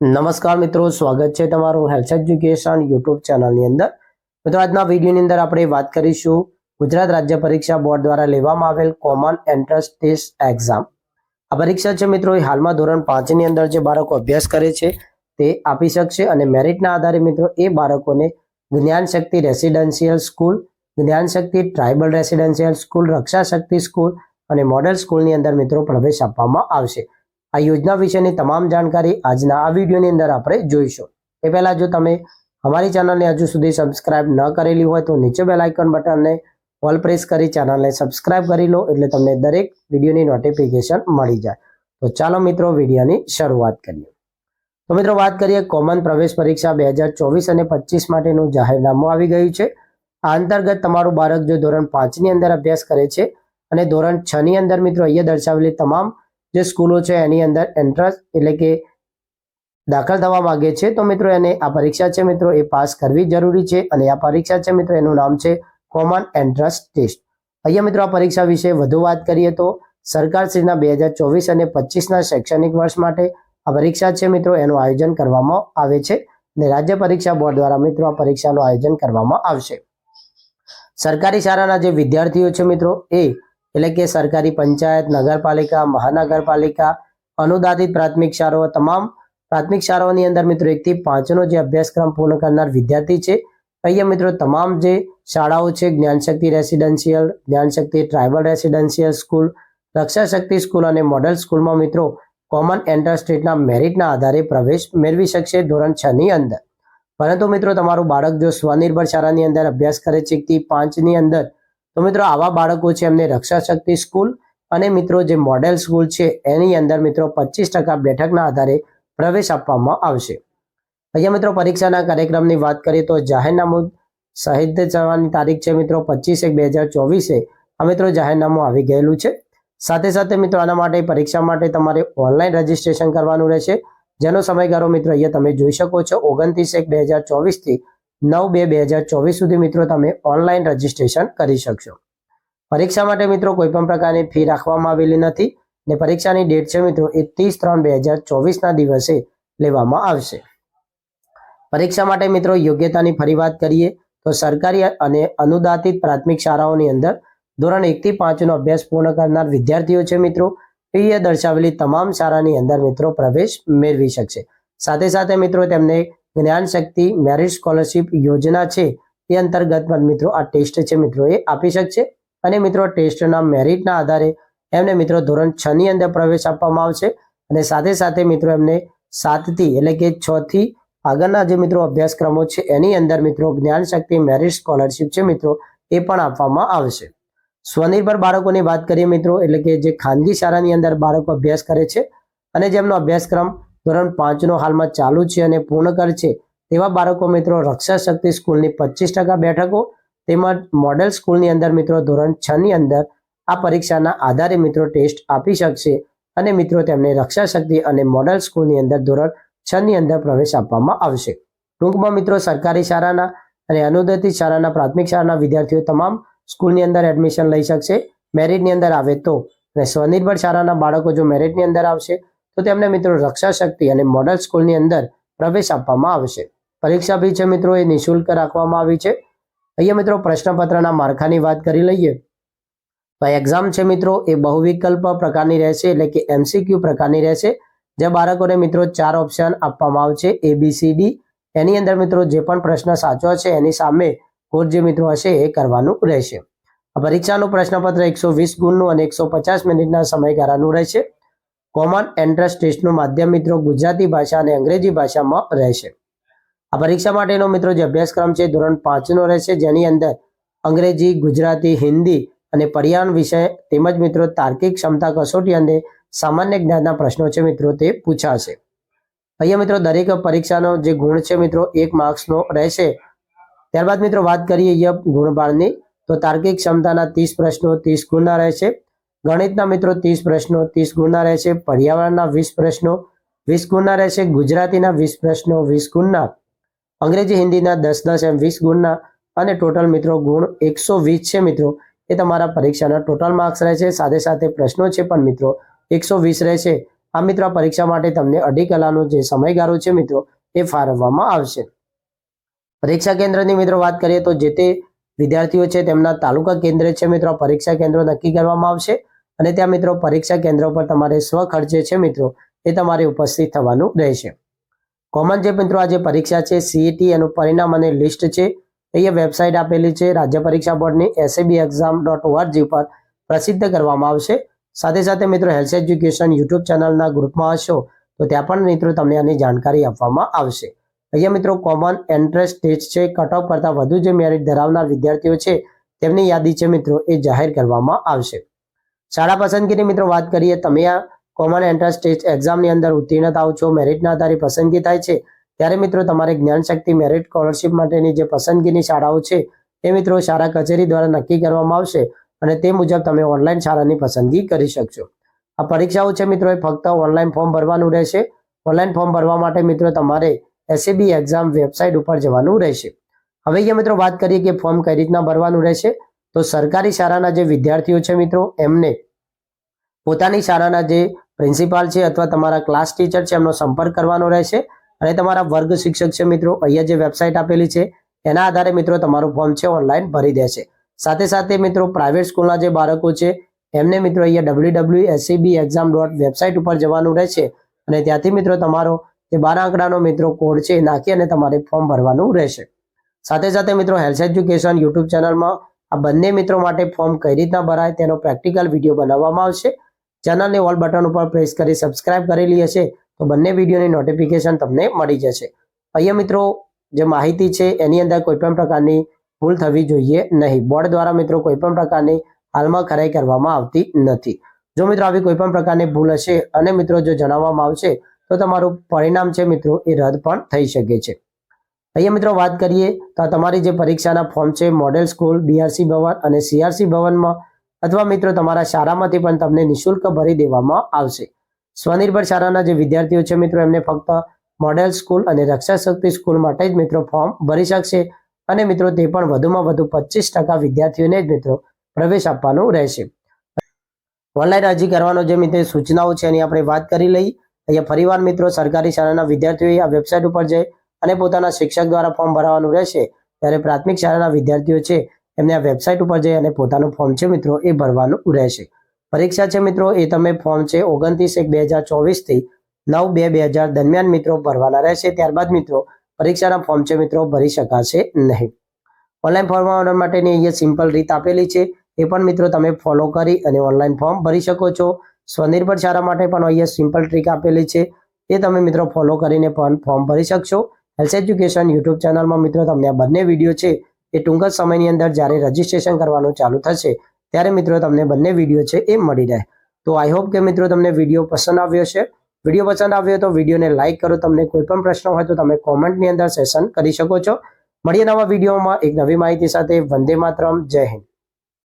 નમસ્કાર મિત્રો, સ્વાગત છે તમારું હેલ્થ એજ્યુકેશન યુટ્યુબ ચેનલની અંદર. મિત્રો, આજના વિડીયોની અંદર આપણે વાત કરીશું, ગુજરાત રાજ્ય પરીક્ષા બોર્ડ દ્વારા લેવામાં આવેલ કોમન એન્ટ્રન્સ ટેસ્ટ એક્ઝામ આ પરીક્ષા છે મિત્રો હાલમાં ધોરણ પાંચની અંદર જે બાળકો અભ્યાસ કરે છે, તે આપી શકશે અને મેરિટના આધારે મિત્રો, એ બાળકોને જ્ઞાન Shakti residential school Gyan Shakti tribal residential school Raksha Shakti school અને મોડેલ સ્કૂલની અંદર મિત્રો પ્રવેશ આપવામાં આવશે. આ યોજના વિશેની તમામ જાણકારી આજના આ વિડીયોની અંદર આપણે જોઈશું. એ પહેલાં જો તમે અમારી ચેનલને હજુ સુધી સબસ્ક્રાઇબ ન કરેલી હોય તો નીચે બેલ આઇકન બટનને ઓલ પ્રેસ કરી ચેનલને સબસ્ક્રાઇબ કરી લો એટલે તમને દરેક વિડીયોની નોટિફિકેશન મળી જાય. તો ચાલો મિત્રો વિડીયોની શરૂઆત કરીએ. તો મિત્રો વાત કરીએ કોમન પ્રવેશ પરીક્ષા બે હજાર ચોવીસ અને પચીસ માટેનું જાહેરનામું આવી ગયું છે. આ અંતર્ગત તમારું બાળક જો ધોરણ પાંચની અંદર અભ્યાસ કરે છે અને ધોરણ છની અંદર મિત્રો અહીંયા દર્શાવેલી તમામ જે સ્કૂલો છે એની અંદર એન્ટ્રન્સ એટલે કે દાખલ થવા માગે છે. તો મિત્રો એને આ પરીક્ષા છે મિત્રો એ પાસ કરવી જરૂરી છે અને આ પરીક્ષા છે મિત્રો એનું નામ છે કોમન એન્ટ્રન્સ ટેસ્ટ અહીંયા મિત્રો આ પરીક્ષા વિશે વધુ વાત કરીએ તો સરકારશ્રીના બે હજાર ચોવીસ અને પચીસના શૈક્ષણિક વર્ષ માટે આ પરીક્ષા છે મિત્રો એનું આયોજન કરવામાં આવે છે અને રાજ્ય પરીક્ષા બોર્ડ દ્વારા મિત્રો આ પરીક્ષાનું આયોજન કરવામાં આવશે. સરકારી શાળાના જે વિદ્યાર્થીઓ છે મિત્રો એ એટલે કે સરકારી પંચાયત, નગરપાલિકા, મહાનગરપાલિકા, અનુદાનિત પ્રાથમિક શાળાઓ, તમામ પ્રાથમિક શાળાઓની અંદર મિત્રો એકથી પાંચનો જે અભ્યાસક્રમ પૂર્ણ કરનાર વિદ્યાર્થી છે. અહીંયા મિત્રો તમામ જે શાળાઓ છે, Gyanshakti residential, Gyanshakti tribal residential school Raksha Shakti school અને મોડલ સ્કૂલમાં મિત્રો કોમન એન્ટ્રન્સ સ્ટેટના મેરિટના આધારે પ્રવેશ મેળવી શકશે ધોરણ છ ની અંદર. પરંતુ મિત્રો તમારું બાળક જો સ્વનિર્ભર શાળાની અંદર અભ્યાસ કરે છે એકથી પાંચની અંદર તો મિત્રો આવા બાળકો છે એમને રક્ષા શક્તિ સ્કૂલ અને મિત્રો જે મોડેલ સ્કૂલ છે એની અંદર મિત્રો પચીસ ટકા બેઠકના આધારે પ્રવેશ આપવામાં આવશે. અહીંયા મિત્રો પરીક્ષાના કાર્યક્રમની વાત કરીએ તો જાહેરનામું સહિત જવાની તારીખ છે મિત્રો પચીસ એક બે હજાર ચોવીસે. આ મિત્રો જાહેરનામું આવી ગયેલું છે. સાથે સાથે મિત્રો આના માટે પરીક્ષા માટે તમારે ઓનલાઈન રજીસ્ટ્રેશન કરવાનું રહેશે. જેનો સમયગાળો મિત્રો અહીંયા તમે જોઈ શકો છો. ઓગણત્રીસ એક બે હજાર ચોવીસથી નવ બે બે હજાર ચોવીસ સુધી મિત્રો તમે ઓનલાઈન રજીસ્ટ્રેશન કરી શકશો. પરીક્ષા માટે મિત્રો કોઈ પણ પ્રકારની ફી રાખવામાં આવેલી નથી ને પરીક્ષાની ડેટ છે મિત્રો એ ત્રીસ ત્રણ બે હજાર ચોવીસના દિવસે લેવામાં આવશે. પરીક્ષા માટે મિત્રો યોગ્યતાની ફરી વાત કરીએ તો સરકારી અને અનુદાતિત પ્રાથમિક શાળાઓની અંદર ધોરણ એકથી પાંચનો અભ્યાસ પૂર્ણ કરનાર વિદ્યાર્થીઓ છે મિત્રો એ દર્શાવેલી તમામ શાળાની અંદર મિત્રો પ્રવેશ મેળવી શકશે. સાથે સાથે મિત્રો તેમને જ્ઞાન શક્તિ મેરિટ સ્કોલરશિપ યોજના છે, એ અંતર્ગત પણ મિત્રો આ ટેસ્ટ છે, મિત્રો એ આપી શકશે. અને મિત્રો ટેસ્ટના મેરિટના આધારે એમને મિત્રો ધોરણ છ ની અંદર પ્રવેશ આપવામાં આવશે અને સાથે સાથે મિત્રો એમને સાતથી એટલે કે છ થી આગળના જે મિત્રો અભ્યાસક્રમો છે, એની અંદર મિત્રો જ્ઞાન શક્તિ મેરિટ સ્કોલરશિપ છે, મિત્રો એ પણ આપવામાં આવશે. સ્વનિર્ભર બાળકોની વાત કરીએ મિત્રો, એટલે કે જે ખાનગી શાળાની અંદર બાળકો અભ્યાસ કરે છે અને જેમનો અભ્યાસક્રમ ધોરણ પાંચનો હાલમાં ચાલુ છે અને પૂર્ણ કર છે. તેવા બાળકો મિત્રો રક્ષા શક્તિ સ્કૂલની પચીસ ટકા બેઠકો તેમજ મોડેલ સ્કૂલની અંદર મિત્રો ધોરણ છ ની અંદર આ પરીક્ષાના આધારે મિત્રો ટેસ્ટ આપી શકશે અને મિત્રો તેમને રક્ષા શક્તિ અને મોડેલ સ્કૂલની અંદર ધોરણ છ ની અંદર પ્રવેશ આપવામાં આવશે. ટૂંકમાં મિત્રો સરકારી શાળાના અને અનુદિત શાળાના પ્રાથમિક શાળાના વિદ્યાર્થીઓ તમામ સ્કૂલની અંદર એડમિશન લઈ શકશે. મેરિટની અંદર આવે તો અને સ્વનિર્ભર શાળાના બાળકો જો મેરિટની અંદર આવશે તો તેમને મિત્રો રક્ષા શક્તિ અને મોડલ સ્કૂલની અંદર પ્રવેશ આપવામાં આવશે. પરીક્ષા ફી છે મિત્રો, એ નિઃશુલ્ક રાખવામાં આવી છે. અહીંયા મિત્રો પ્રશ્નપત્રના માળખાની વાત કરી લઈએ. તો એક્ઝામ છે મિત્રો, એ બહુવિકલ્પ પ્રકારની રહેશે એટલે કે એમસીક્યુ પ્રકારની રહેશે. જે બાળકોને મિત્રો ચાર ઓપ્શન આપવામાં આવશે એ બી સી ડી એની અંદર મિત્રો જે પણ પ્રશ્ન સાચો છે એની સામે કોડ જે મિત્રો હશે, એ કરવાનું રહેશે. પરીક્ષાનું પ્રશ્નપત્ર એકસો વીસ ગુણનું અને એકસો પચાસ મિનિટના સમયગાળાનું રહેશે. કોમન એન્ટ્રન્સ ટેસ્ટનું માધ્યમ મિત્રો ગુજરાતી ભાષા અને અંગ્રેજી ભાષામાં રહેશે. આ પરીક્ષા માટેનો મિત્રો જે અભ્યાસક્રમ છે, ધોરણ પાંચનો રહેશે. જેની અંદર અંગ્રેજી, ગુજરાતી, હિન્દી અને પર્યાવરણ વિષય તેમજ મિત્રો તાર્કિક ક્ષમતા કસોટી અને સામાન્ય જ્ઞાનના પ્રશ્નો છે મિત્રો તે પૂછાશે. અહીંયા મિત્રો દરેક પરીક્ષાનો જે ગુણ છે મિત્રો એક માર્ક્સનો રહેશે. ત્યારબાદ મિત્રો વાત કરીએ અહીંયા ગુણભારની. તો તાર્કિક ક્ષમતાના ત્રીસ પ્રશ્નો, ત્રીસ ગુણના રહેશે. ગણિતના મિત્રો ત્રીસ પ્રશ્નો, ત્રીસ ગુણના રહેશે પર્યાવરણના વીસ પ્રશ્નો, વીસ ગુણના રહેશે ગુજરાતીના વીસ પ્રશ્નો, વીસ ગુણના, અંગ્રેજી, હિન્દીના દસ દસ એમ વીસ ગુણના અને ટોટલ મિત્રો ગુણ એકસો વીસ છે મિત્રો. એ તમારા પરીક્ષાના ટોટલ માર્ક્સ રહેશે, સાથે સાથે પ્રશ્નો છે પણ મિત્રો એકસો વીસ રહેશે. આ મિત્રો પરીક્ષા માટે તમને અઢી કલાકનો જે સમયગાળો છે મિત્રો એ ફાળવવામાં આવશે. પરીક્ષા કેન્દ્રની મિત્રો વાત કરીએ તો જે તે વિદ્યાર્થીઓ છે તેમના તાલુકા કેન્દ્રે છે મિત્રો. પરીક્ષા કેન્દ્રો નક્કી કરવામાં આવશે. અને ત્યાં મિત્રો પરીક્ષા કેન્દ્ર પર તમારે સ્વ ખર્ચે છે મિત્રો, એ તમારે ઉપસ્થિત થવાનું રહેશે. કોમન જે મિત્રો આજે પરીક્ષા છે સીઈટી એનું પરિણામ અને લિસ્ટ છે, અહીંયા વેબસાઇટ આપેલી છે, રાજ્ય પરીક્ષા બોર્ડની એસએબી એક્ઝામ ડોટ ઓઆરજી પર પ્રસિદ્ધ કરવામાં આવશે. સાથે સાથે મિત્રો હેલ્થ એજ્યુકેશન યુટ્યુબ ચેનલના ગ્રુપમાં હશો, તો ત્યાં પણ મિત્રો તમને આની જાણકારી આપવામાં આવશે. અહીંયા મિત્રો કોમન એન્ટ્રન્સ ટેસ્ટ છે કટ ઓફ કરતાં વધુ જે મેરિટ ધરાવનાર વિદ્યાર્થીઓ છે, તેમની યાદી છે મિત્રો, એ જાહેર કરવામાં આવશે. શાળા પસંદગીની મિત્રો વાત કરીએ, તમે આ કોમન એન્ટ્રન્સ ટેસ્ટ એક્ઝામની અંદર ઉત્તીર્ણ થાવ છો મેરિટના આધારે પસંદગી થાય છે, ત્યારે મિત્રો તમારે જ્ઞાનશક્તિ મેરિટ સ્કોલરશિપ માટેની જે પસંદગીની શાળાઓ છે એ મિત્રો શાળા કચેરી દ્વારા નક્કી કરવામાં આવશે અને તે મુજબ તમે ઓનલાઈન શાળાની પસંદગી કરી શકશો. આ પરીક્ષાઓ છે મિત્રો, એ ફક્ત ઓનલાઈન ફોર્મ ભરવાનું રહેશે. ઓનલાઈન ફોર્મ ભરવા માટે મિત્રો તમારે એસએબી એક્ઝામ વેબસાઇટ ઉપર જવાનું રહેશે. હવે અહીંયા મિત્રો વાત કરીએ કે ફોર્મ કઈ રીતના ભરવાનું રહેશે. તો સરકારી શાળાના જે વિદ્યાર્થીઓ છે મિત્રો, એમને પોતાની શાળાના જે પ્રિન્સિપાલ છે અથવા તમારા ક્લાસ ટીચર છે, એમનો સંપર્ક કરવાનો રહેશે. અને તમારા વર્ગ શિક્ષક છે મિત્રો, અહીંયા જે વેબસાઇટ આપેલી છે, એના આધારે મિત્રો તમારું ફોર્મ છે ઓનલાઈન ભરી દેશે. સાથે સાથે મિત્રો, પ્રાઇવેટ સ્કૂલના જે બાળકો છે, એમને મિત્રો અહીંયા W W SCB exam dot website ઉપર જવાનું રહેશે. અને ત્યાંથી મિત્રો તમારો જે બાર આંકડાનો મિત્રો કોડ છે એ નાખી અને તમારે ફોર્મ ભરવાનું રહેશે. સાથે સાથે મિત્રો, હેલ્થ એજ્યુકેશન યુટ્યુબ ચેનલમાં આ બંને મિત્રો માટે ફોર્મ કઈ રીતના ભરાય તેનો પ્રેક્ટિકલ વીડિયો બનાવવામાં આવશે. ચેનલને ઓલ બટન ઉપર પ્રેસ કરી સબસ્ક્રાઇબ કરેલી હશે તો બંને વિડીયોની નોટિફિકેશન તમને મળી જશે. અહીંયા મિત્રો જે માહિતી છે એની અંદર કોઈ પણ પ્રકારની ભૂલ થવી જોઈએ નહીં. બોર્ડ દ્વારા મિત્રો કોઈ પણ પ્રકારની હાલમાં ખરાઈ કરવામાં આવતી નથી. જો મિત્રો આવી કોઈ પણ પ્રકારની ભૂલ હશે અને મિત્રો જો જણાવવામાં આવશે તો તમારું પરિણામ છે મિત્રો એ રદ પણ થઈ શકે છે. અહીંયા મિત્રો વાત કરીએ તો તમારી જે પરીક્ષાના ફોર્મ છે મોડેલ સ્કૂલ બીઆરસી ભવન અને સીઆરસી ભવનમાં અથવા મિત્રો તમારા શાળામાંથી પણ તમને નિઃશુલ્ક ભરી દેવામાં આવશે. સ્વનિર્ભર શાળાના જે વિદ્યાર્થીઓ છે મિત્રો, એમને ફક્ત મોડેલ સ્કૂલ અને રક્ષા શક્તિ સ્કૂલ માટે જ મિત્રો ફોર્મ ભરી શકશે અને મિત્રો તે પણ વધુમાં વધુ પચીસ ટકા વિદ્યાર્થીઓને જ મિત્રો પ્રવેશ આપવાનો રહેશે. ઓનલાઈન અરજી કરવાનો જે મિત્રો સૂચનાઓ છે એની આપણે વાત કરી લઈ. અહીંયા ફરીવાર મિત્રો સરકારી શાળાના વિદ્યાર્થીઓએ આ વેબસાઇટ ઉપર જઈ અને પોતાના શિક્ષક દ્વારા ફોર્મ ભરવાનું રહેશે, ત્યારે પ્રાથમિક શાળાના વિદ્યાર્થીઓ છે, એમને આ વેબસાઇટ ઉપર જઈ અને પોતાનું ફોર્મ છે મિત્રો, એ ભરવાનું રહેશે. પરીક્ષા છે મિત્રો, એ તમે ફોર્મ છે ઓગણત્રીસ એક બે હજાર ચોવીસથી નવ બે બે હજાર દરમિયાન મિત્રો ભરવાના રહેશે, ત્યારબાદ મિત્રો પરીક્ષાના ફોર્મ છે મિત્રો, ભરી શકાશે નહીં. ઓનલાઈન ફોર્મ ભરવા માટેની અહીંયા સિમ્પલ રીત આપેલી છે, એ પણ મિત્રો તમે ફોલો કરી અને ઓનલાઈન ફોર્મ ભરી શકો છો. સ્વનિર્ભર શાળા માટે પણ અહીંયા સિમ્પલ ટ્રીક આપેલી છે, એ તમે મિત્રો ફોલો કરીને પણ ફોર્મ ભરી શકશો. હેલ્થ એજ્યુકેશન યુટ્યુબ ચેનલમાં મિત્રો તમને આ બંને વીડિયો છે, એ ટૂંક જ સમયની અંદર જ્યારે રજીસ્ટ્રેશન કરવાનું ચાલુ થશે, ત્યારે મિત્રો તમને બંને વીડિયો છે એ મળી રહે. તો આઈ હોપ કે મિત્રો તમને વીડિયો પસંદ આવ્યો છે વીડિયો પસંદ આવ્યો તો વિડીયોને લાઇક કરો, તમને કોઈ પણ પ્રશ્ન હોય તો તમે કોમેન્ટની અંદર સેશન કરી શકો છો. મળીએ નવા વિડીયોમાં એક નવી માહિતી સાથે. વંદે માતરમ. જય હિન્દ.